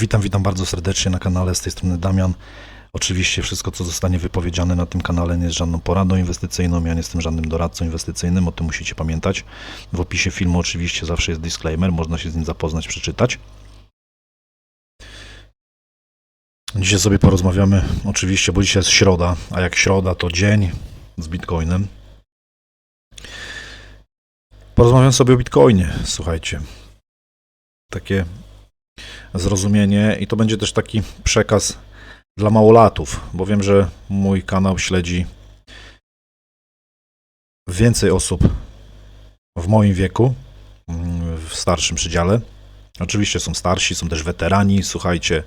Witam, witam bardzo serdecznie na kanale, z tej strony Damian. Oczywiście wszystko, co zostanie wypowiedziane na tym kanale nie jest żadną poradą inwestycyjną, ja nie jestem żadnym doradcą inwestycyjnym, o tym musicie pamiętać. W opisie filmu oczywiście zawsze jest disclaimer, można się z nim zapoznać, przeczytać. Dzisiaj sobie porozmawiamy, oczywiście, bo dzisiaj jest środa, a jak środa to dzień z Bitcoinem. Porozmawiam sobie o Bitcoinie, słuchajcie. Takie zrozumienie i to będzie też taki przekaz dla małolatów, bo wiem, że mój kanał śledzi więcej osób w moim wieku, w starszym przedziale. Oczywiście są starsi, są też weterani. Słuchajcie,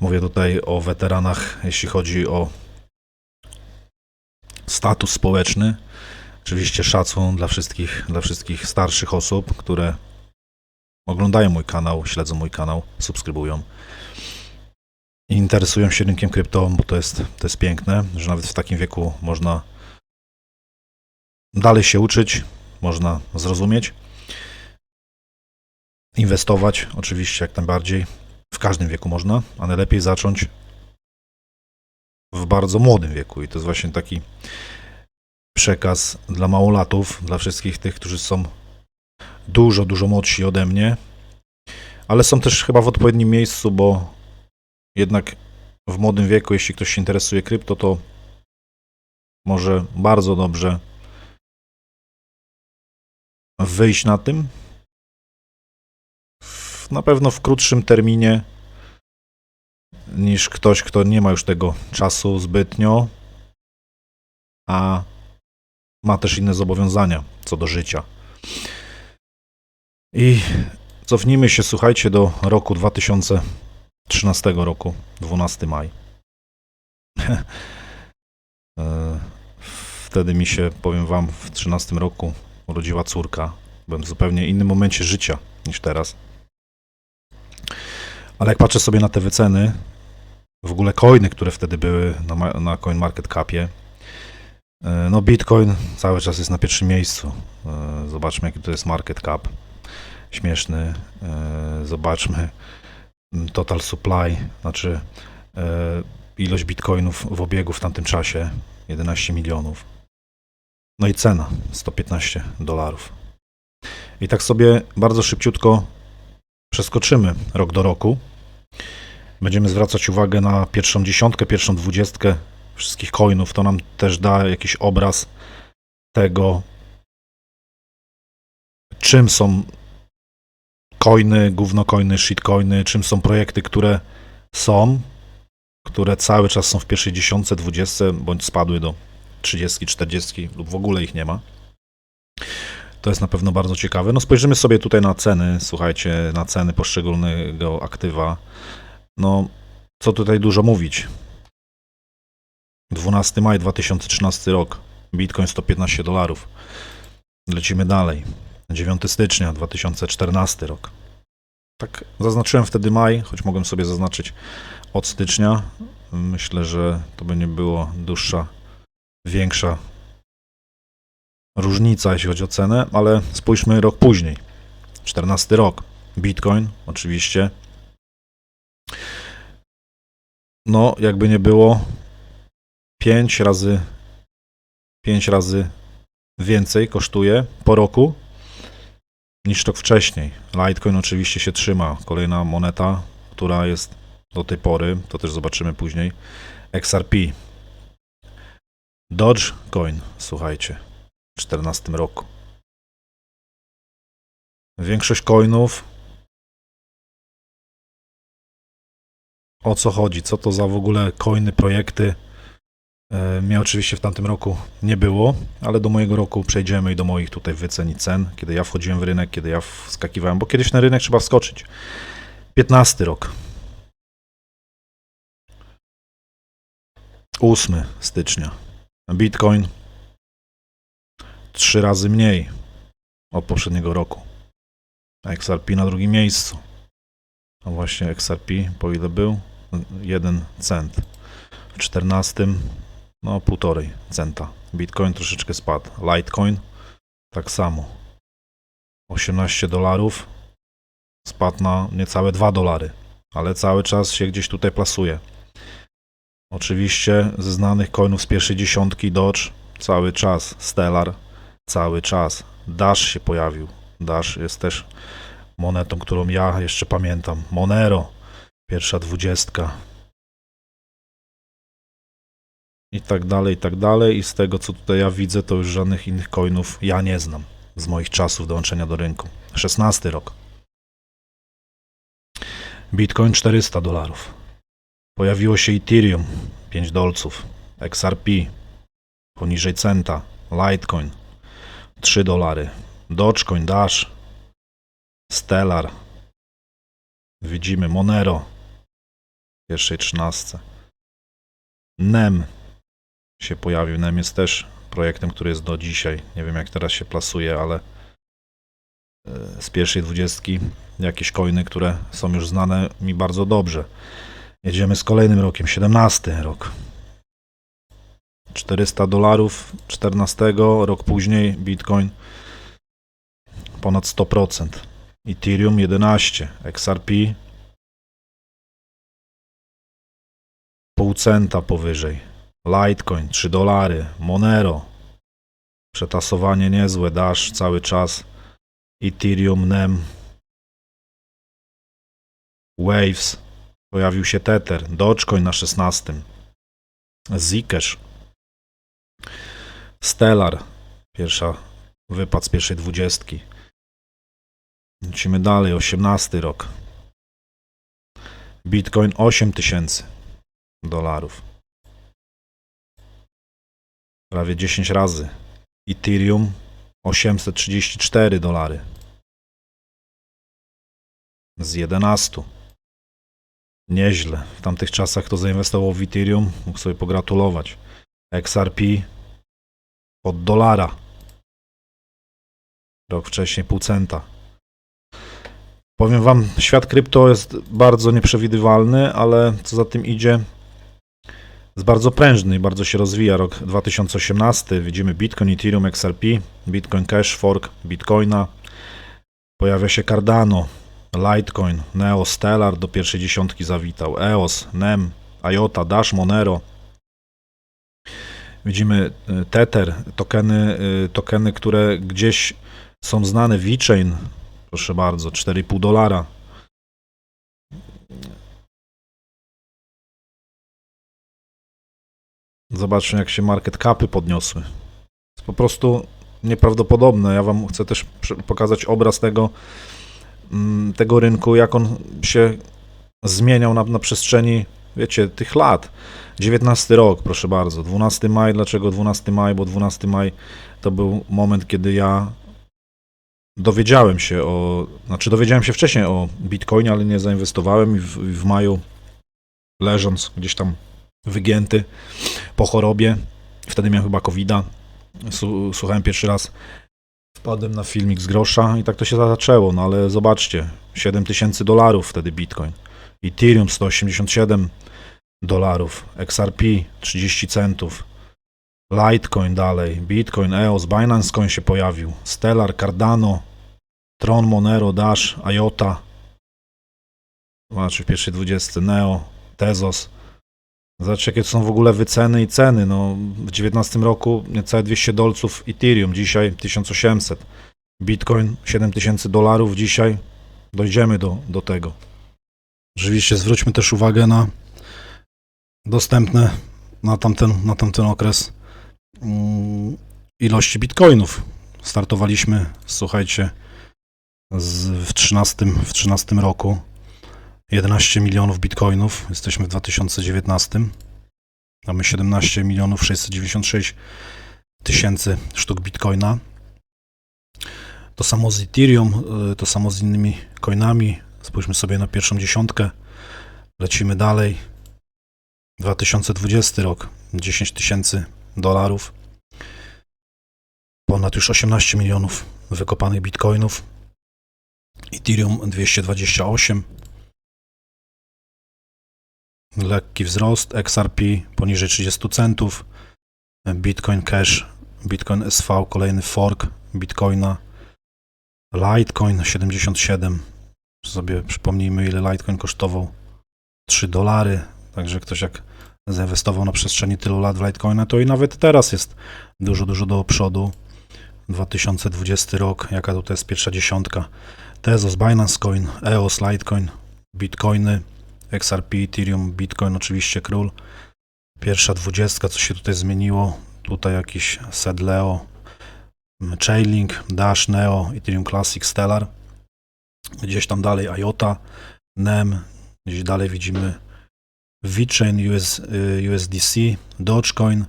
mówię tutaj o weteranach, jeśli chodzi o status społeczny. Oczywiście szacun dla wszystkich, dla wszystkich starszych osób, które oglądają mój kanał, śledzą mój kanał, subskrybują. I interesują się rynkiem krypto, bo to jest, to jest piękne, że nawet w takim wieku można dalej się uczyć, można zrozumieć, inwestować, oczywiście jak najbardziej, w każdym wieku można, a najlepiej zacząć w bardzo młodym wieku. I to jest właśnie taki przekaz dla małolatów, dla wszystkich tych, którzy są dużo, dużo młodsi ode mnie, ale są też chyba w odpowiednim miejscu, bo jednak w młodym wieku, jeśli ktoś się interesuje krypto, to może bardzo dobrze wyjść na tym. Na pewno w krótszym terminie niż ktoś, kto nie ma już tego czasu zbytnio, a ma też inne zobowiązania co do życia. I cofnijmy się, słuchajcie, do roku 2013 roku, 12 maj. E, Wtedy mi się, powiem wam, w 13 roku urodziła córka. Byłem w zupełnie innym momencie życia niż teraz. Ale jak patrzę sobie na te wyceny, w ogóle coiny, które wtedy były na, na CoinMarketCapie, e, no Bitcoin cały czas jest na pierwszym miejscu. E, Zobaczmy, jaki to jest market cap śmieszny. E, Zobaczmy total supply, znaczy e, ilość bitcoinów w obiegu w tamtym czasie 11 milionów. No i cena 115 dolarów. I tak sobie bardzo szybciutko przeskoczymy rok do roku. Będziemy zwracać uwagę na pierwszą dziesiątkę, pierwszą dwudziestkę wszystkich coinów. To nam też da jakiś obraz tego, czym są coiny, gówno coiny, shitcoiny, czym są projekty, które są, które cały czas są w pierwszej dziesiątce, dwudziestce, bądź spadły do 30, 40 lub w ogóle ich nie ma. To jest na pewno bardzo ciekawe. No spojrzymy sobie tutaj na ceny, słuchajcie, na ceny poszczególnego aktywa. No, co tutaj dużo mówić. 12 maj 2013 rok. Bitcoin 115 dolarów. Lecimy dalej. 9 stycznia 2014 rok. Tak, zaznaczyłem wtedy maj, choć mogłem sobie zaznaczyć od stycznia. Myślę, że to by nie było dłuższa, większa różnica, jeśli chodzi o cenę, ale spójrzmy rok później. 14 rok. Bitcoin, oczywiście. No, jakby nie było, 5 razy 5 razy więcej kosztuje po roku niż rok wcześniej. Litecoin oczywiście się trzyma. Kolejna moneta, która jest do tej pory, to też zobaczymy później. XRP. Dogecoin, słuchajcie, w 2014 roku. Większość coinów. O co chodzi? Co to za w ogóle coiny, projekty? E, Mnie oczywiście w tamtym roku nie było, ale do mojego roku przejdziemy i do moich tutaj wycen i cen, kiedy ja wchodziłem w rynek, kiedy ja wskakiwałem, bo kiedyś na rynek trzeba wskoczyć. 15 rok. 8 stycznia. Bitcoin trzy razy mniej od poprzedniego roku. XRP na drugim miejscu. A właśnie XRP po ile był? 1 cent. W 14 no półtorej centa. Bitcoin troszeczkę spadł. Litecoin tak samo. 18 dolarów spadł na niecałe 2 dolary. ale cały czas się gdzieś tutaj plasuje. Oczywiście ze znanych coinów z pierwszej dziesiątki Dodge cały czas, Stellar cały czas, Dash się pojawił. Dash jest też monetą, którą ja jeszcze pamiętam. Monero, pierwsza dwudziestka. I tak dalej, i tak dalej. I z tego, co tutaj ja widzę, to już żadnych innych coinów ja nie znam z moich czasów dołączenia do rynku. 16 rok. Bitcoin 400 dolarów. Pojawiło się Ethereum 5 dolców. XRP poniżej centa. Litecoin 3 dolary. Dogecoin Dash. Stellar. Widzimy Monero w pierwszej trzynastce. NEM się pojawił. NEM jest też projektem, który jest do dzisiaj. Nie wiem jak teraz się plasuje, ale e, z pierwszej dwudziestki jakieś coiny, które są już znane mi bardzo dobrze. Jedziemy z kolejnym rokiem, 17 rok. 400 dolarów, 14 rok później Bitcoin ponad 100%. Ethereum 11, XRP pół centa powyżej. Litecoin 3 dolary, Monero przetasowanie niezłe, Dash cały czas, Ethereum, NEM, Waves, pojawił się Tether, Dogecoin na 16, Zcash, Stellar, pierwsza wypad z pierwszej dwudziestki. Lecimy dalej, 18 rok. Bitcoin 8000 dolarów. Prawie 10 razy. Ethereum 834 dolary. Z 11. Nieźle. W tamtych czasach kto zainwestował w Ethereum, mógł sobie pogratulować. XRP od dolara. Rok wcześniej pół centa. Powiem wam, świat krypto jest bardzo nieprzewidywalny, ale co za tym idzie, jest bardzo prężny i bardzo się rozwija. Rok 2018, widzimy Bitcoin, Ethereum, XRP, Bitcoin Cash, Fork, Bitcoina. Pojawia się Cardano, Litecoin, Neo, Stellar do pierwszej dziesiątki zawitał, EOS, NEM, IOTA, Dash, Monero. Widzimy y, Tether, tokeny, y, tokeny, które gdzieś są znane, VeChain, proszę bardzo, 4,5 dolara. Zobaczmy, jak się market capy podniosły. Jest po prostu nieprawdopodobne. Ja Wam chcę też pokazać obraz tego, mm, tego rynku, jak on się zmieniał na, na przestrzeni, wiecie, tych lat. 19 rok, proszę bardzo. 12 maj. Dlaczego 12 maj? Bo 12 maj to był moment, kiedy ja dowiedziałem się o. Znaczy, dowiedziałem się wcześniej o Bitcoinie, ale nie zainwestowałem i w, w maju, leżąc gdzieś tam wygięty po chorobie, wtedy miałem chyba COVID-a. Su- Słuchałem pierwszy raz. Wpadłem na filmik z grosza i tak to się zaczęło, no ale zobaczcie, 7000 dolarów wtedy Bitcoin. Ethereum 187 dolarów, XRP 30 centów, Litecoin dalej, Bitcoin, EOS, Binance Coin się pojawił, Stellar, Cardano, Tron, Monero, Dash, IOTA, zobaczcie w pierwszej 20 Neo, Tezos. Zobaczcie jakie to są w ogóle wyceny i ceny, no w 19 roku niecałe 200 dolców Ethereum, dzisiaj 1800, Bitcoin 7000 dolarów, dzisiaj dojdziemy do, do tego. Oczywiście zwróćmy też uwagę na dostępne na tamten, na tamten okres mm, ilości bitcoinów. Startowaliśmy, słuchajcie, z, w, 13, w 13 roku 11 milionów bitcoinów. Jesteśmy w 2019. Mamy 17 milionów 696 tysięcy sztuk bitcoina. To samo z Ethereum, y, to samo z innymi coinami. Spójrzmy sobie na pierwszą dziesiątkę. Lecimy dalej. 2020 rok 10 tysięcy dolarów. Ponad już 18 milionów wykopanych bitcoinów. Ethereum 228. Lekki wzrost. XRP poniżej 30 centów. Bitcoin Cash, Bitcoin SV, kolejny fork Bitcoina. Litecoin 77. Sobie przypomnijmy, ile Litecoin kosztował 3 dolary. Także ktoś jak zainwestował na przestrzeni tylu lat w Litecoina, to i nawet teraz jest dużo, dużo do przodu. 2020 rok, jaka tutaj jest pierwsza dziesiątka. Tezos, Binance Coin, EOS, Litecoin, Bitcoiny, XRP, Ethereum, Bitcoin oczywiście król. Pierwsza dwudziestka, co się tutaj zmieniło. Tutaj jakiś Sedleo, Chainlink, Dash, Neo, Ethereum Classic, Stellar. Gdzieś tam dalej IOTA, NEM, gdzieś dalej widzimy VeChain, US, y, USDC, Dogecoin.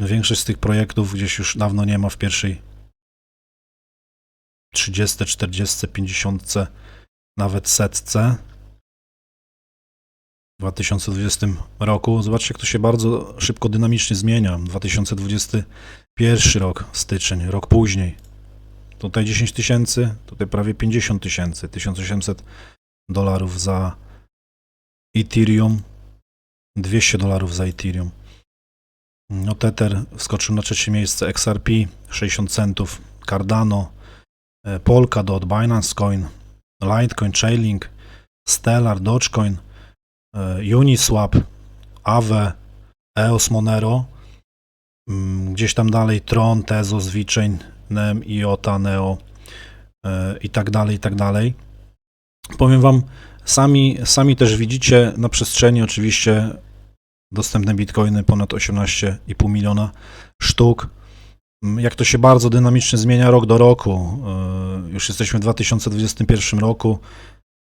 Większość z tych projektów gdzieś już dawno nie ma w pierwszej 30, 40, 50, nawet setce. W 2020 roku. Zobaczcie, jak to się bardzo szybko, dynamicznie zmienia. 2021 rok, styczeń, rok później. Tutaj 10 tysięcy, tutaj prawie 50 tysięcy, 1800 dolarów za Ethereum, 200 dolarów za Ethereum. No Tether wskoczył na trzecie miejsce, XRP 60 centów, Cardano, e, Polkadot, Binance Coin, Litecoin, Chainlink, Stellar, Dogecoin, e, Uniswap, Aave, EOS Monero, mm, gdzieś tam dalej Tron, Tezos, VeChain, NEM, IOTA, Neo e, i tak dalej, i tak dalej. Powiem Wam, sami, sami też widzicie na przestrzeni oczywiście dostępne bitcoiny ponad 18,5 miliona sztuk. Jak to się bardzo dynamicznie zmienia rok do roku. E, Już jesteśmy w 2021 roku.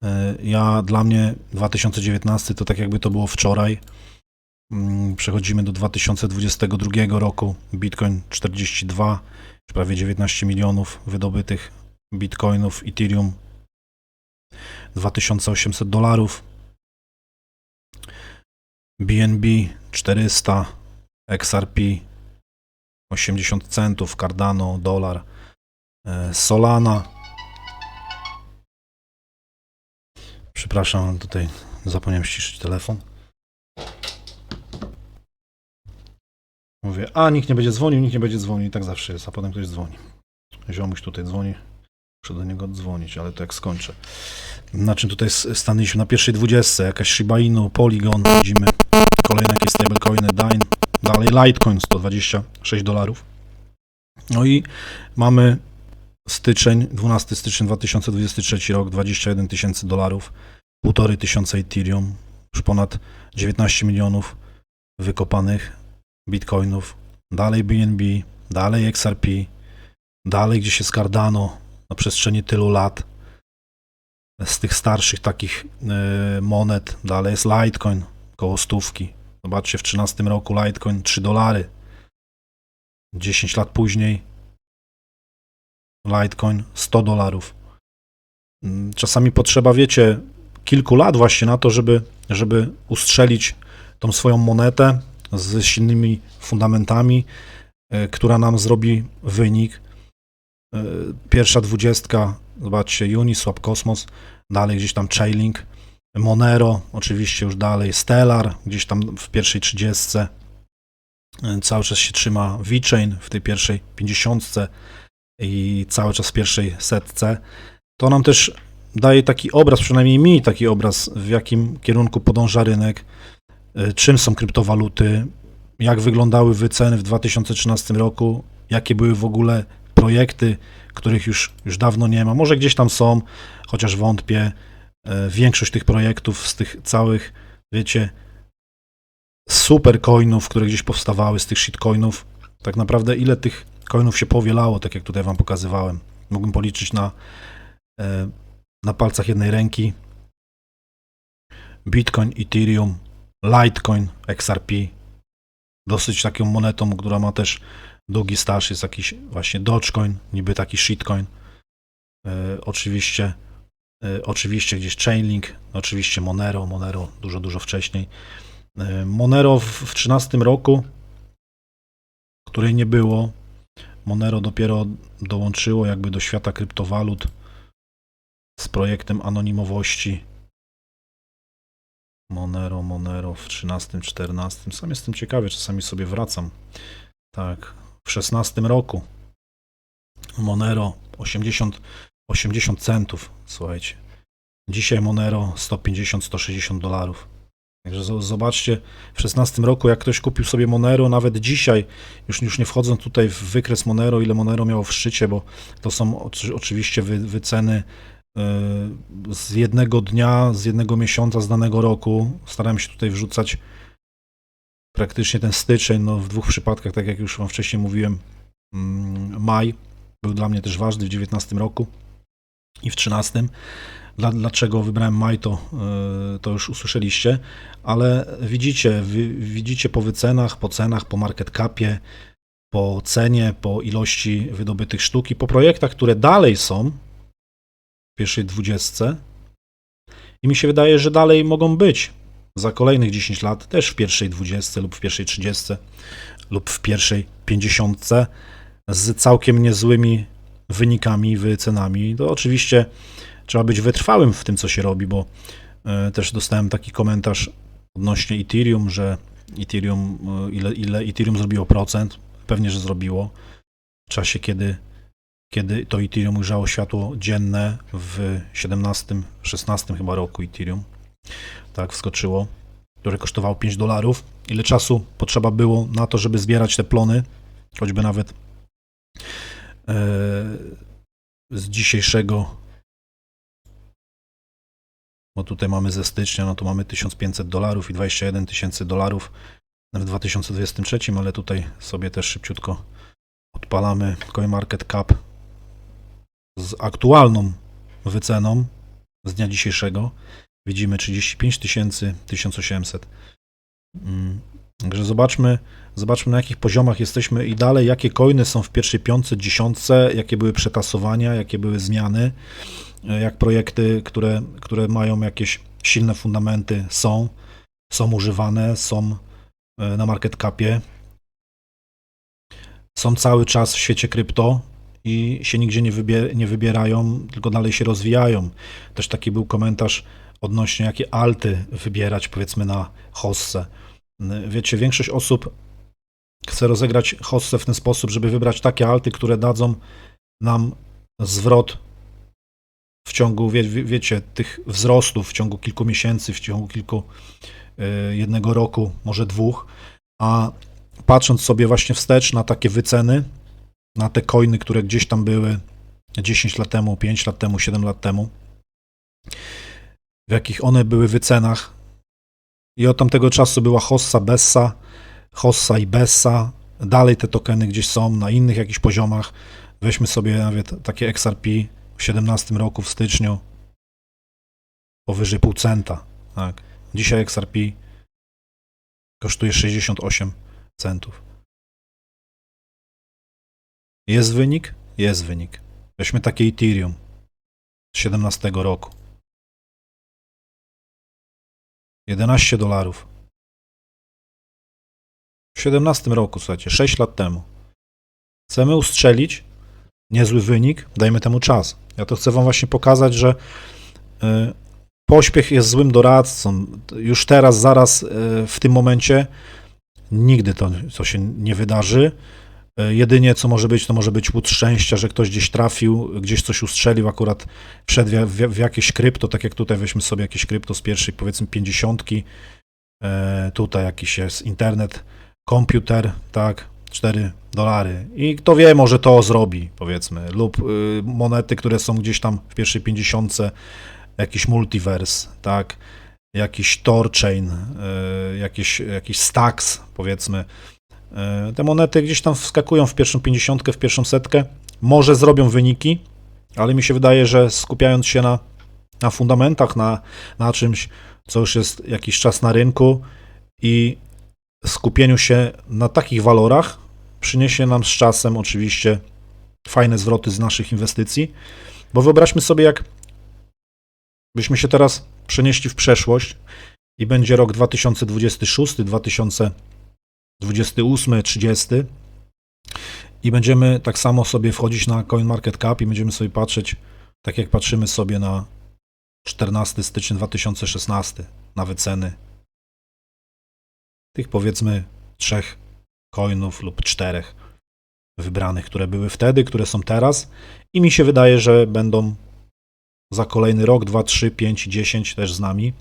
E, Ja dla mnie 2019 to tak jakby to było wczoraj. Mm, Przechodzimy do 2022 roku. Bitcoin 42, prawie 19 milionów wydobytych bitcoinów, Ethereum 2800 dolarów. BNB 400, XRP 80 centów, Cardano dolar, e, Solana. Przepraszam, tutaj zapomniałem ściszyć telefon. Mówię, a nikt nie będzie dzwonił, nikt nie będzie dzwonił i tak zawsze jest, a potem ktoś dzwoni. Ziomuś tutaj dzwoni, muszę do niego dzwonić, ale to jak skończę. Na czym tutaj stanęliśmy? Na pierwszej dwudziestce, jakaś Shiba Inu, Polygon, widzimy kolejne jakieś stablecoiny, Dine, dalej Litecoin 126 dolarów. No i mamy styczeń, 12 stycznia 2023 rok, 21 tysięcy dolarów, 1,5 tysiąca Ethereum, już ponad 19 milionów wykopanych bitcoinów, dalej BNB, dalej XRP, dalej gdzieś jest Cardano na przestrzeni tylu lat z tych starszych takich e, monet, dalej jest Litecoin, koło stówki. Zobaczcie, w 13 roku Litecoin 3 dolary. 10 lat później Litecoin 100 dolarów. Mm, Czasami potrzeba, wiecie, kilku lat właśnie na to, żeby, żeby ustrzelić tą swoją monetę z silnymi fundamentami, e, która nam zrobi wynik. E, Pierwsza dwudziestka, zobaczcie, Uniswap, Cosmos, dalej gdzieś tam Chainlink, Monero, oczywiście już dalej, Stellar, gdzieś tam w pierwszej trzydziestce. E, Cały czas się trzyma VeChain w tej pierwszej pięćdziesiątce i cały czas w pierwszej setce. To nam też daje taki obraz, przynajmniej mi taki obraz, w jakim kierunku podąża rynek, e, czym są kryptowaluty, jak wyglądały wyceny w 2013 roku, jakie były w ogóle projekty, których już, już dawno nie ma. Może gdzieś tam są, chociaż wątpię. E, Większość tych projektów z tych całych, wiecie, super coinów, które gdzieś powstawały, z tych shitcoinów, tak naprawdę ile tych coinów się powielało, tak jak tutaj wam pokazywałem. Mógłbym policzyć na, e, na palcach jednej ręki. Bitcoin, Ethereum, Litecoin, XRP. Dosyć taką monetą, która ma też długi staż, jest jakiś właśnie Dogecoin, niby taki shitcoin. E, oczywiście, oczywiście gdzieś Chainlink, oczywiście Monero, Monero dużo, dużo wcześniej. E, Monero w, w 13 roku, której nie było, Monero dopiero dołączyło jakby do świata kryptowalut z projektem anonimowości. Monero, Monero w 13, 14. Sam jestem ciekawy, czasami sobie wracam. Tak, w 16 roku Monero 80, 80 centów, słuchajcie. Dzisiaj Monero 150-160 dolarów. Także zo- zobaczcie, w 16 roku jak ktoś kupił sobie Monero, nawet dzisiaj, już, już nie wchodząc tutaj w wykres Monero, ile Monero miało w szczycie, bo to są oczy- oczywiście wy, wyceny yy, z jednego dnia, z jednego miesiąca, z danego roku. Starałem się tutaj wrzucać praktycznie ten styczeń, no w dwóch przypadkach, tak jak już wam wcześniej mówiłem, mm, maj był dla mnie też ważny w 19 roku i w 13. Dla, dlaczego wybrałem maj, to, yy, to już usłyszeliście, ale widzicie, wy, widzicie po wycenach, po cenach, po market capie, po cenie, po ilości wydobytych sztuk i po projektach, które dalej są w pierwszej dwudziestce i mi się wydaje, że dalej mogą być za kolejnych 10 lat też w pierwszej dwudziestce lub w pierwszej trzydziestce lub w pierwszej pięćdziesiątce z całkiem niezłymi wynikami, wycenami. To oczywiście trzeba być wytrwałym w tym, co się robi, bo e, też dostałem taki komentarz odnośnie Ethereum, że Ethereum, e, ile, ile Ethereum zrobiło procent. Pewnie, że zrobiło. W czasie, kiedy, kiedy to Ethereum ujrzało światło dzienne w 17, 16 chyba roku Ethereum, tak, wskoczyło, które kosztowało 5 dolarów. Ile czasu potrzeba było na to, żeby zbierać te plony, choćby nawet z dzisiejszego bo tutaj mamy ze stycznia, no to mamy 1500 dolarów i 21 tysięcy dolarów w 2023, ale tutaj sobie też szybciutko odpalamy CoinMarketCap z aktualną wyceną z dnia dzisiejszego. Widzimy 35 tysięcy, 1800. Także zobaczmy, zobaczmy na jakich poziomach jesteśmy i dalej, jakie coiny są w pierwszej piątce, dziesiątce, jakie były przetasowania, jakie były zmiany, e, jak projekty, które, które mają jakieś silne fundamenty są, są używane, są e, na market capie, są cały czas w świecie krypto i się nigdzie nie, wybie, nie wybierają, tylko dalej się rozwijają. Też taki był komentarz odnośnie jakie alty wybierać powiedzmy na hossę. Wiecie, większość osób chce rozegrać hossę w ten sposób, żeby wybrać takie alty, które dadzą nam zwrot w ciągu, wie, wie- wiecie, tych wzrostów w ciągu kilku miesięcy, w ciągu kilku, y, jednego roku, może dwóch, a patrząc sobie właśnie wstecz na takie wyceny, na te coiny, które gdzieś tam były 10 lat temu, 5 lat temu, 7 lat temu, w jakich one były wycenach, i od tamtego czasu była Hossa, Bessa, Hossa i Bessa. Dalej te tokeny gdzieś są na innych jakichś poziomach. Weźmy sobie nawet takie XRP w 17 roku w styczniu powyżej pół centa. Tak. Dzisiaj XRP kosztuje 68 centów. Jest wynik? Jest wynik. Weźmy takie Ethereum z 17 roku. 11 dolarów. W 17 roku, słuchajcie, 6 lat temu. Chcemy ustrzelić niezły wynik, dajmy temu czas. Ja to chcę Wam właśnie pokazać, że y, pośpiech jest złym doradcą. Już teraz, zaraz, y, w tym momencie nigdy to, to się nie wydarzy. Y, Jedynie co może być, to może być łód szczęścia, że ktoś gdzieś trafił, gdzieś coś ustrzelił, akurat wszedł w, w, jakieś krypto, tak jak tutaj weźmy sobie jakieś krypto z pierwszej powiedzmy pięćdziesiątki, e, tutaj jakiś jest internet, komputer, tak, 4 dolary. I kto wie, może to zrobi, powiedzmy, lub y, monety, które są gdzieś tam w pierwszej pięćdziesiątce, jakiś multiverse, tak, jakiś Torchain, y, jakiś, jakiś Stacks, powiedzmy, E, Te monety gdzieś tam wskakują w pierwszą pięćdziesiątkę, w pierwszą setkę. Może zrobią wyniki, ale mi się wydaje, że skupiając się na, na fundamentach, na, na czymś, co już jest jakiś czas na rynku i skupieniu się na takich walorach, przyniesie nam z czasem oczywiście fajne zwroty z naszych inwestycji. Bo wyobraźmy sobie, jak byśmy się teraz przenieśli w przeszłość i będzie rok 2026, 2027. 28, 30 i będziemy tak samo sobie wchodzić na CoinMarketCap i będziemy sobie patrzeć, tak jak patrzymy sobie na 14 stycznia 2016 na wyceny tych powiedzmy trzech coinów lub czterech wybranych, które były wtedy, które są teraz. I mi się wydaje, że będą za kolejny rok, 2, 3, 5, 10 też z nami.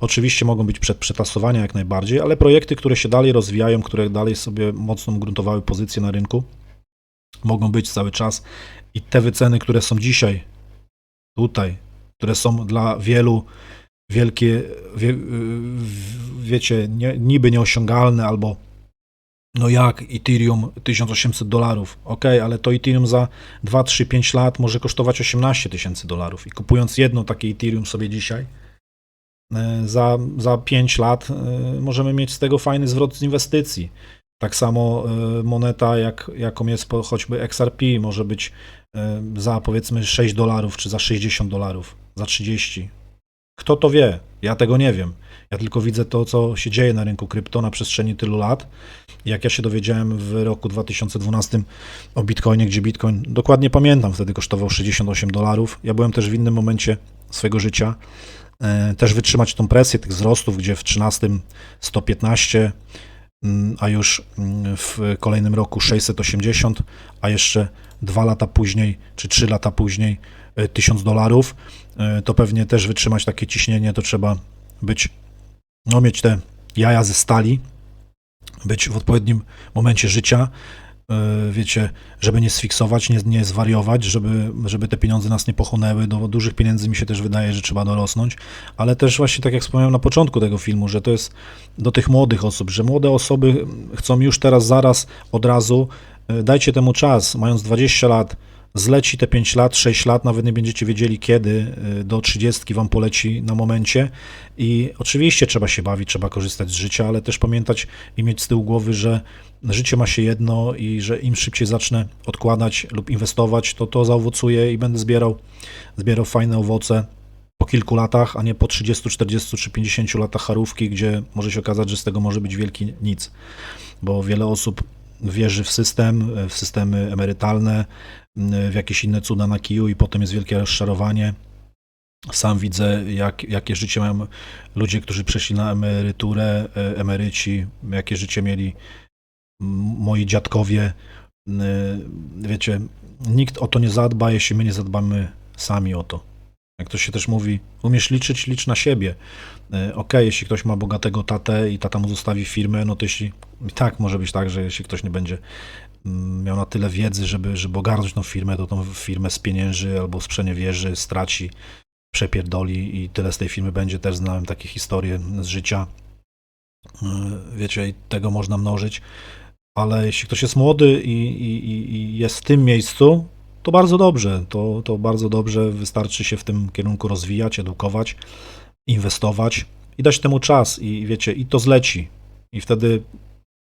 Oczywiście mogą być przed przetasowania jak najbardziej, ale projekty, które się dalej rozwijają, które dalej sobie mocno gruntowały pozycję na rynku, mogą być cały czas i te wyceny, które są dzisiaj tutaj, które są dla wielu wielkie, wie, wiecie, nie, niby nieosiągalne albo no jak Ethereum 1800 dolarów, ok, ale to Ethereum za 2, 3, 5 lat może kosztować 18 tysięcy dolarów i kupując jedno takie Ethereum sobie dzisiaj, e, za, za 5 lat e, możemy mieć z tego fajny zwrot z inwestycji. Tak samo e, moneta, jak, jaką jest choćby XRP, może być za powiedzmy 6 dolarów, czy za 60 dolarów, za 30. Kto to wie? Ja tego nie wiem. Ja tylko widzę to, co się dzieje na rynku krypto na przestrzeni tylu lat. Jak ja się dowiedziałem w roku 2012 o Bitcoinie, gdzie Bitcoin, dokładnie pamiętam, wtedy kosztował 68 dolarów. Ja byłem też w innym momencie swojego życia. E, Też wytrzymać tą presję tych wzrostów, gdzie w 13 115, mm, a już mm, w kolejnym roku 680, a jeszcze dwa lata później, czy trzy lata później e, 1000 dolarów, e, to pewnie też wytrzymać takie ciśnienie, to trzeba być, no mieć te jaja ze stali, być w odpowiednim momencie życia, e, wiecie, żeby nie sfiksować, nie, nie zwariować, żeby, żeby te pieniądze nas nie pochłonęły. Do dużych pieniędzy mi się też wydaje, że trzeba dorosnąć, ale też właśnie tak jak wspomniałem na początku tego filmu, że to jest do tych młodych osób, że młode osoby chcą już teraz, zaraz, od razu, e, dajcie temu czas, mając 20 lat, zleci te 5 lat, 6 lat, nawet nie będziecie wiedzieli kiedy, y, do 30 wam poleci na momencie. I oczywiście trzeba się bawić, trzeba korzystać z życia, ale też pamiętać i mieć z tyłu głowy, że życie ma się jedno i że im szybciej zacznę odkładać lub inwestować, to to zaowocuje i będę zbierał, zbierał fajne owoce po kilku latach, a nie po 30, 40 czy 50 latach charówki, gdzie może się okazać, że z tego może być wielki nic, bo wiele osób wierzy w system, w systemy emerytalne, w jakieś inne cuda na kiju i potem jest wielkie rozczarowanie. Sam widzę, jak, jakie życie mają ludzie, którzy przeszli na emeryturę, e, emeryci, jakie życie mieli moi dziadkowie. E, Wiecie, nikt o to nie zadba, jeśli my nie zadbamy sami o to. Jak to się też mówi, umiesz liczyć, licz na siebie. E, Okej, jeśli ktoś ma bogatego tatę i tata mu zostawi firmę, no to jeśli i tak może być tak, że jeśli ktoś nie będzie mm, miał na tyle wiedzy, żeby, żeby ogarnąć tą firmę, to tą firmę spienięży albo sprzeniewierzy, straci, przepierdoli i tyle z tej firmy będzie. Też znałem takie historie z życia. Yy, Wiecie, i tego można mnożyć, ale jeśli ktoś jest młody i, i- i jest w tym miejscu, to bardzo dobrze. To, to bardzo dobrze. Wystarczy się w tym kierunku rozwijać, edukować, inwestować i dać temu czas. I wiecie, i to zleci. I wtedy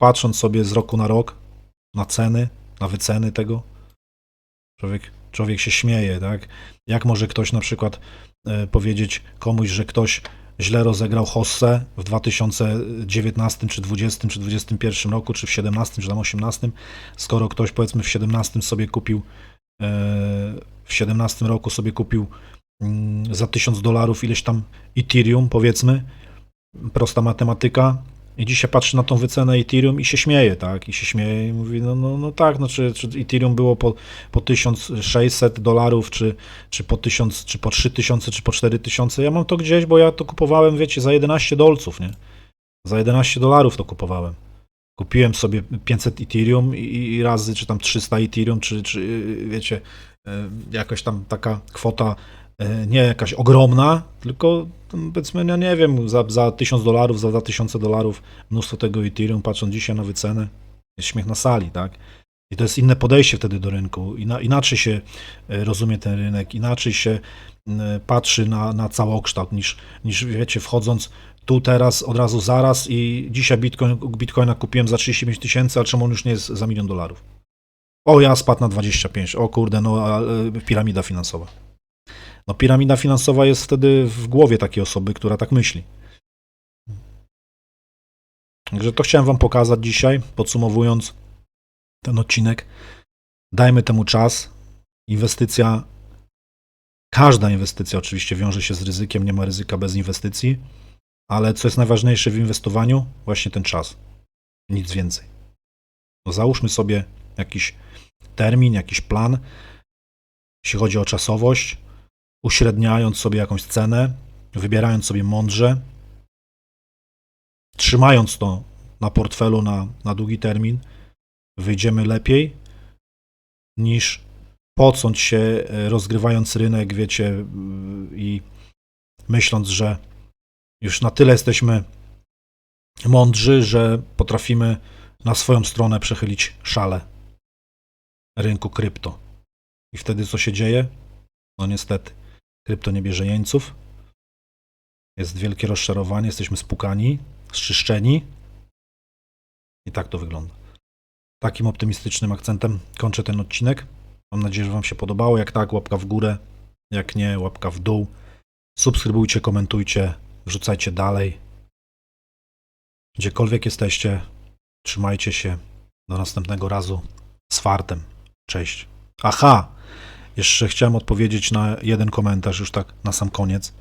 patrząc sobie z roku na rok na ceny, na wyceny tego, człowiek, człowiek się śmieje, tak? Jak może ktoś na przykład e, powiedzieć komuś, że ktoś źle rozegrał hossę w 2019, czy 20, czy 21 roku, czy w 17, czy tam 18, skoro ktoś powiedzmy w 17 sobie kupił, w 17 roku sobie kupił mm, za 1000 dolarów ileś tam Ethereum, powiedzmy, prosta matematyka, i dzisiaj patrzy na tą wycenę Ethereum i się śmieje, tak? I się śmieje i mówi, no, no, no tak, no czy, czy Ethereum było po, po 1600 dolarów, czy, czy po 1000, czy po 3000, czy po 4000. Ja mam to gdzieś, bo ja to kupowałem, wiecie, za 11 dolców, nie? Za 11 dolarów to kupowałem. Kupiłem sobie 500 Ethereum i, razy, czy tam 300 Ethereum, czy, czy wiecie, yy, jakaś tam taka kwota e, nie jakaś ogromna, tylko powiedzmy, no nie wiem, za, za 1000 dolarów, za 2000 dolarów mnóstwo tego Ethereum, patrząc dzisiaj na wycenę, jest śmiech na sali, tak? I to jest inne podejście wtedy do rynku. Ina, inaczej się e, rozumie ten rynek, inaczej się patrzy na, na całokształt niż, niż, wiecie, wchodząc tu, teraz, od razu, zaraz i dzisiaj Bitcoin, Bitcoina kupiłem za 35 tysięcy, a czemu on już nie jest za milion dolarów? O, ja spadł na 25. O kurde, no e, piramida finansowa. No piramida finansowa jest wtedy w głowie takiej osoby, która tak myśli. Także to chciałem wam pokazać dzisiaj, podsumowując ten odcinek. Dajmy temu czas. Inwestycja, każda inwestycja oczywiście wiąże się z ryzykiem, nie ma ryzyka bez inwestycji, ale co jest najważniejsze w inwestowaniu? Właśnie ten czas. Nic więcej. No załóżmy sobie jakiś termin, jakiś plan, jeśli chodzi o czasowość, uśredniając sobie jakąś cenę, wybierając sobie mądrze, trzymając to na portfelu na, na długi termin, wyjdziemy lepiej niż pocąć się, e, rozgrywając rynek, wiecie, y, i myśląc, że już na tyle jesteśmy mądrzy, że potrafimy na swoją stronę przechylić szale rynku krypto. I wtedy co się dzieje? No niestety, krypto nie bierze jeńców. Jest wielkie rozczarowanie, jesteśmy spukani, zczyszczeni. I tak to wygląda. Takim optymistycznym akcentem kończę ten odcinek. Mam nadzieję, że Wam się podobało. Jak tak, łapka w górę. Jak nie, łapka w dół. Subskrybujcie, komentujcie, wrzucajcie dalej. Gdziekolwiek jesteście, trzymajcie się. Do następnego razu z fartem. Cześć. Aha! Jeszcze chciałem odpowiedzieć na jeden komentarz, już tak na sam koniec,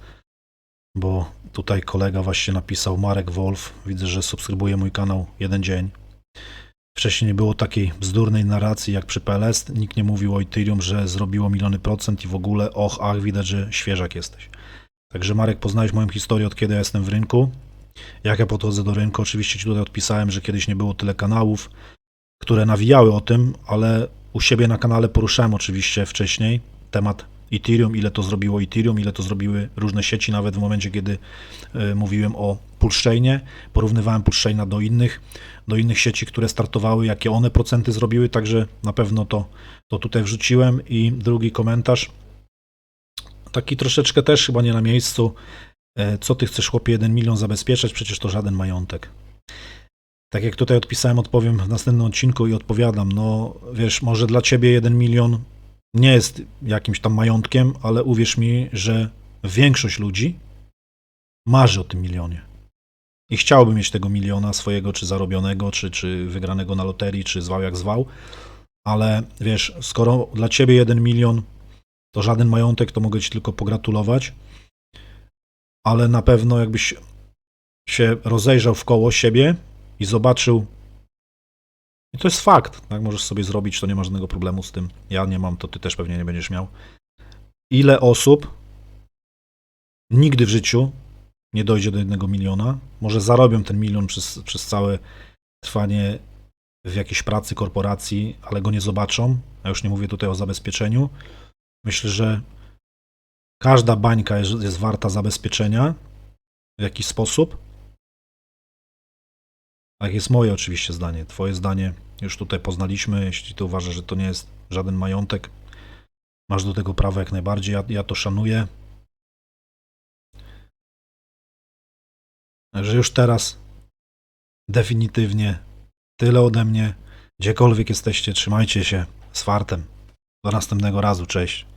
bo tutaj kolega właśnie napisał, Marek Wolf, widzę, że subskrybuje mój kanał jeden dzień. Wcześniej nie było takiej bzdurnej narracji jak przy PLS. Nikt nie mówił o Ethereum, że zrobiło miliony procent i w ogóle, och, ach, widać, że świeżak jesteś. Także Marek, poznałeś moją historię od kiedy ja jestem w rynku. Jak ja podchodzę do rynku, oczywiście Ci tutaj odpisałem, że kiedyś nie było tyle kanałów, które nawijały o tym, ale u siebie na kanale poruszałem oczywiście wcześniej temat Ethereum, ile to zrobiło Ethereum, ile to zrobiły różne sieci, nawet w momencie, kiedy y, mówiłem o Pulszczejnie, porównywałem Pulszczejna do innych, do innych sieci, które startowały, jakie one procenty zrobiły, także na pewno to, to tutaj wrzuciłem. I drugi komentarz, taki troszeczkę też chyba nie na miejscu, E, co ty chcesz chłopie 1 milion zabezpieczać, przecież to żaden majątek. Tak jak tutaj odpisałem, odpowiem w następnym odcinku i odpowiadam. No wiesz, może dla ciebie 1 milion nie jest jakimś tam majątkiem, ale uwierz mi, że większość ludzi marzy o tym milionie. I chciałby mieć tego miliona swojego, czy zarobionego, czy, czy wygranego na loterii, czy zwał jak zwał. Ale wiesz, skoro dla ciebie 1 milion to żaden majątek, to mogę ci tylko pogratulować ale na pewno jakbyś się rozejrzał w koło siebie i zobaczył. I to jest fakt, tak? Możesz sobie zrobić, to nie ma żadnego problemu z tym. Ja nie mam, to ty też pewnie nie będziesz miał. Ile osób nigdy w życiu nie dojdzie do jednego miliona? Może zarobią ten milion przez, przez całe trwanie w jakiejś pracy, korporacji, ale go nie zobaczą. Ja już nie mówię tutaj o zabezpieczeniu. Myślę, że Każda bańka jest, jest warta zabezpieczenia w jakiś sposób. Tak jest moje oczywiście zdanie. Twoje zdanie już tutaj poznaliśmy. Jeśli ty uważasz, że to nie jest żaden majątek, masz do tego prawo jak najbardziej. Ja, ja to szanuję. Że już teraz definitywnie tyle ode mnie. Gdziekolwiek jesteście, trzymajcie się z fartem. Do następnego razu. Cześć.